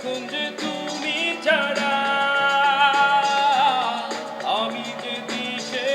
এখন যে তুমি ছাড়া আমি যে দিশে